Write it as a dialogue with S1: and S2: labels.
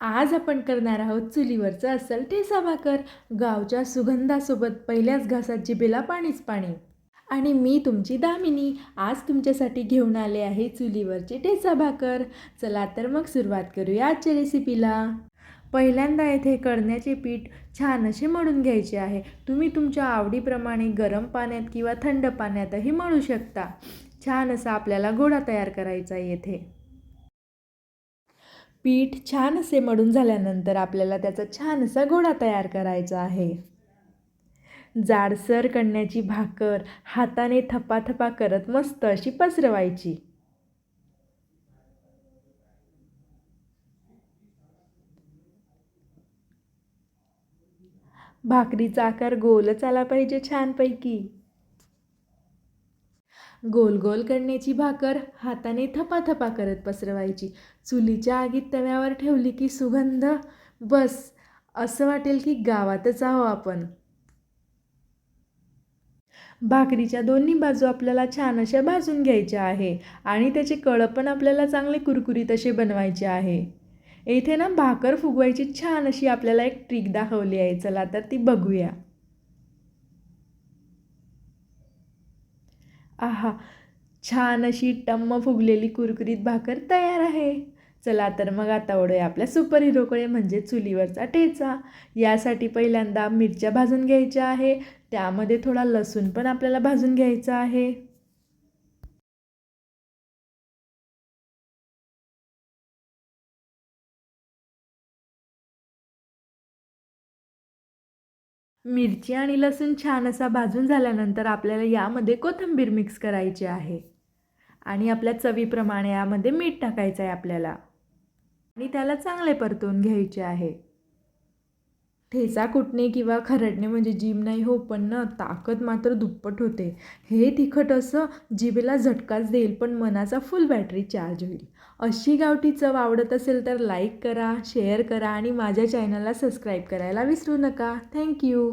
S1: आज आपण करणार आहोत चुलीवरचं असल ठेचा भाकर गावच्या सुगंधासोबत पहिल्याच घासात जिभेला पाणीच पाणी. आणि मी तुमची दामिनी आज तुमच्यासाठी घेऊन आले आहे चुलीवरची ठेचा भाकर चला तर मग सुरुवात करूया आजच्या रेसिपीला पहिल्यांदा येथे कळण्याचे पीठ छान असे मळून घ्यायचे आहे. तुम्ही तुमच्या आवडीप्रमाणे गरम पाण्यात किंवा थंड पाण्यातही मळू शकता. छान असा आपल्याला गोळा तयार करायचा येथे. पीठ छान असे मळून झाल्यानंतर आपल्याला त्याचा छान असा गोळा तयार करायचा आहे. जाडसर कण्याची भाकर हाताने थपाथपा करत मस्त अशी पसरवायची. भाकरीचा आकार गोलच आला पाहिजे छानपैकी. गोल गोल करण्याची भाकर हाताने थपाथपा करत पसरवायची. चुलीच्या आगीत तव्यावर ठेवली की सुगंध. बस असं वाटेल की गावातच आहो आपण. भाकरीच्या दोन्ही बाजू आपल्याला छान अशा भाजून घ्यायच्या आहे आणि त्याचे कळं पण आपल्याला चांगले कुरकुरीत असे बनवायचे आहे. येथे ना भाकर फुगवायची छान अशी आपल्याला एक ट्रिक दाखवली आहे. चला तर ती बघूया. आहा छान अशी टम्म फुगलेली कुरकुरीत भाकर तयार आहे. चला तर मग आता ओढूया आपल्या सुपर हिरोकडे म्हणजे चुलीवरचा ठेचा. यासाठी पहिल्यांदा मिरच्या भाजून घ्यायच्या आहे. त्यामध्ये थोडा लसूण पण आपल्याला भाजून घ्यायचा आहे. मिरची आणि लसूण छान असा भाजून झाल्यानंतर आपल्याला यामध्ये कोथिंबीर मिक्स करायची आहे. आणि आपल्या चवीप्रमाणे यामध्ये मीठ टाकायचं आहे आपल्याला. आणि त्याला चांगले परतून घ्यायचे आहे. ठेचा कुटणे किंवा खरडणे म्हणजे जीम नाही हो पण ना ताकद मात्र दुप्पट होते. हे तिखट असं जिभेला झटकाच देईल पण मनाचा फुल बॅटरी चार्ज होईल. अशी गावठी चव आवडत असेल तर लाईक करा शेअर करा आणि माझ्या चॅनलला सबस्क्राईब करायला विसरू नका. थँक्यू